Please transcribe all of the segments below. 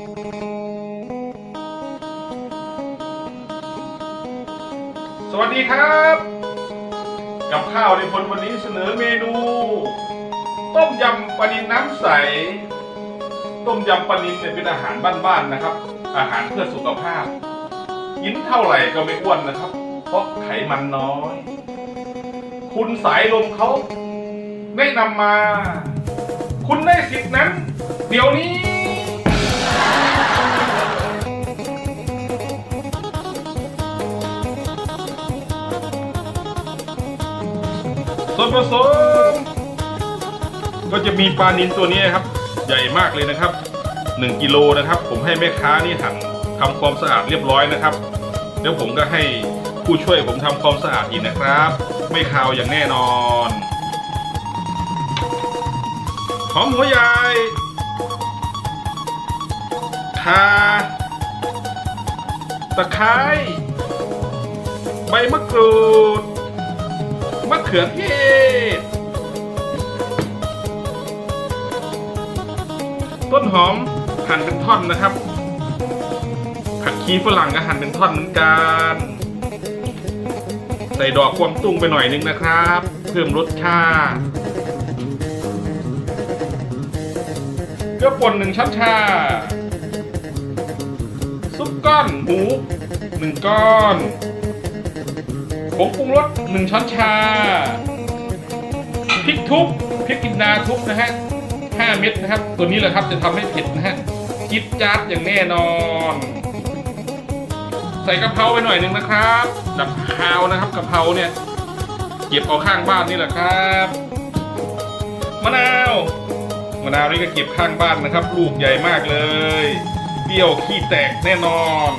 สวัสดีครับ กับข้าวในพลวันนี้เสนอเมนู ต้มยำปลานินน้ำใส ต้มยำปลานินเนี่ยเป็นอาหารบ้านๆนะครับ อาหารเพื่อสุขภาพ กินเท่าไหร่ก็ไม่อ้วนนะครับ เพราะไขมันน้อย คุณสายลมเขาแนะนำมา คุณได้สิทธินั้น เดี๋ยวนี้ ส่วนผสมก็จะมีปลานินตัวนี้ครับ ใหญ่มากเลยนะครับ 1กิโลนะครับ ผมให้แม่ค้านี่หั่นทำความสะอาดเรียบร้อยนะครับเดี๋ยวผมก็ให้ผู้ช่วยผมทำความสะอาดอีกนะครับ ไม่คาวอย่างแน่นอนหอมหัวใหญ่ข่าตะไคร้ใบมะกรูด มะเขือเทศ ต้นหอมหั่นเป็นท่อนนะครับ ผักชีฝรั่งก็หั่นเป็นท่อนเหมือนกัน ใส่ดอกกวางตุ้งไปหน่อยนึงนะครับ เพิ่มรสชาติเกลือป่นหนึ่งช้อนชา ซุปก้อนหมูหนึ่งก้อน ผงปรุงรสหนึ่งช้อนชาพริกทุบพริกกินดาทุบนะฮะห้าเม็ดนะครับ ตัวนี้แหละครับจะทำให้เผ็ดนะฮะจิ๊ดจ๊าดอย่างแน่นอน ใส่กะเพราไปหน่อยหนึ่งนะครับดับคาวนะครับกะเพราเนี่ยเก็บเอาข้างบ้านนี่แหละครับมะนาวมะนาวนี่ก็เก็บข้างบ้านนะครับ ลูกใหญ่มากเลยเปรี้ยวขี้แตกแน่นอน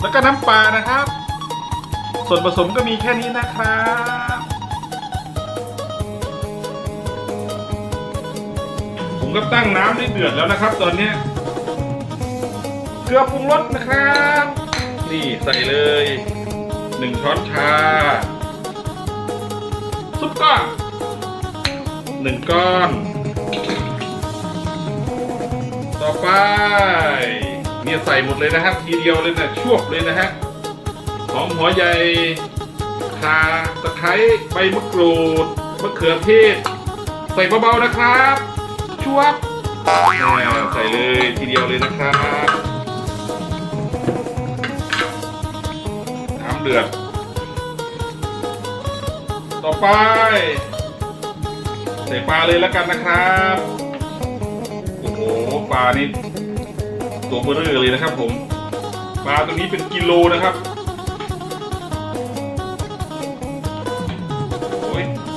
แล้วก็น้ำปลานะครับ ส่วนผสมก็มีแค่นี้นะครับผมก็ตั้งน้ำได้เดือดแล้วนะครับ ตอนนี้เกลือปรุงรสนะครับ นี่ใส่เลยหนึ่งช้อนชา ซุปก้อนหนึ่งก้อน ต่อไปเนี่ยใส่หมดเลยนะครับทีเดียวเลยนะชวบเลยนะฮะ อมหัวใหญ่ข่าตะไคร้ใบมะกรูดมะเขือเทศ ใส่เบาๆนะครับชวบอ่าใส่เลยทีเดียวเลยนะครับน้ำเดือด ต่อไป ใส่ปลาเลยแล้วกันนะครับโอ้โหปลานี่ตัวเบอร์เรอเลยนะครับผมปลาตัวนี้เป็นกิโลนะครับ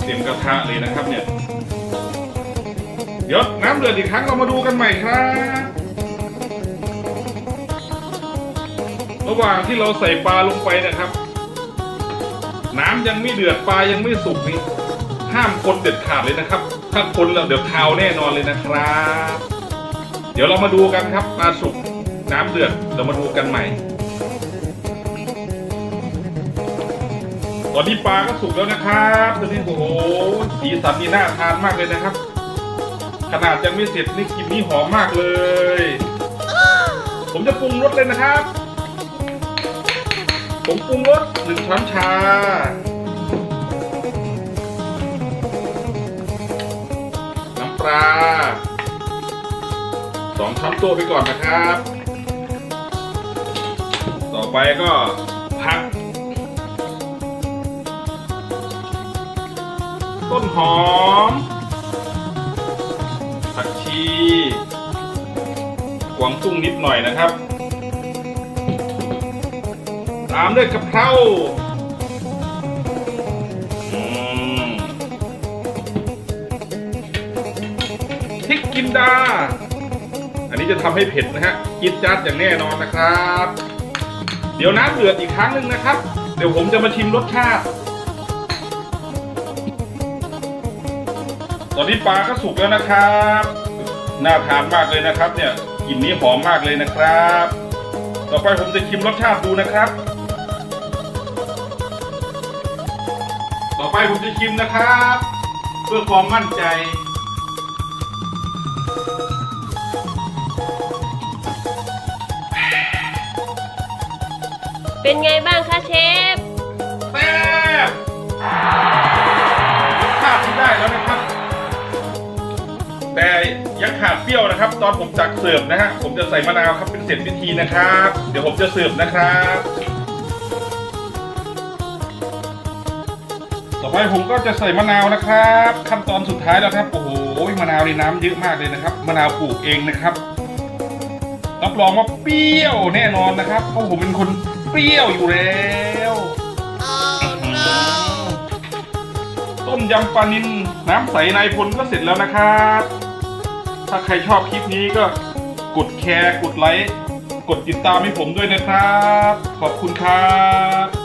ต็มกระทะเลยนะครับเนี่ย เดี๋ยวน้ำเดือดอีกครั้งเรามาดูกันใหม่ครับ ระหว่างที่เราใส่ปลาลงไปนะครับ น้ำยังไม่เดือดปลายังไม่สุกนี่ห้ามคนเด็ดขาดเลยนะครับ ถ้าคนแล้วเดี๋ยวคาแน่นอนเลยนะครับ เดี๋ยวเรามาดูกันครับปลาสุกน้ำเดือดเรามาดูกันใหม่ ตอนนี้ปลาก็สุกแล้วนะครับตอนนี้โอ้โหสีสันนี่น่าทานมากเลยนะครับ ขนาดยังไม่เสร็จนี่กลิ่นนี่หอมมากเลย ผมจะปรุงรสเลยนะครับ ผมปรุงรสหนึ่งช้อนชาน้ำปลาสองช้อนโต๊ะไปก่อนนะครับ ต่อไปก็ผัก ต้นหอมผักชีกวางตุ้งนิดหน่อยนะครับ ตามด้วยกะเพราพริกกินดา อันนี้จะทำให้เผ็ดนะฮะกินจัดอย่างแน่นอนนะครับ เดี๋ยวน้ำเดือดอีกครั้งหนึ่งนะครับ เดี๋ยวผมจะมาชิมรสชาติ ตอนนี้ปลาก็สุกแล้วนะครับ น่าทานมากเลยนะครับ เนี่ยกลิ่นนี้หอมมากเลยนะครับ ต่อไปผมจะชิมรสชาติดูนะครับ ต่อไปผมจะชิมนะครับ เพื่อความมั่นใจเป็นไงบ้างคะเชฟ ขาดเปรี้ยวนะครับ ตอนผมจักเสิร์ฟนะฮะผมจะใส่มะนาวครับเป็นเสร็จพิธีนะครับ เดี๋ยวผมจะเสิร์ฟนะครับ ต่อไปผมก็จะใส่มะนาวนะครับ ขั้นตอนสุดท้ายแล้วครับโอ้โหมะนาวในน้ำเยอะมากเลยนะครับมะนาวปลูกเองนะครับรับรองว่าเปรี้ยวแน่นอนนะครับเพราะผมเป็นคนเปรี้ยวอยู่แล้วต้มยำปลานิลน้ำใสนายพลก็เสร็จแล้วนะครับ ถ้าใครชอบคลิปนี้ก็กดแชร์ กดไลค์ กดติดตามให้ผมด้วยนะครับ ขอบคุณครับ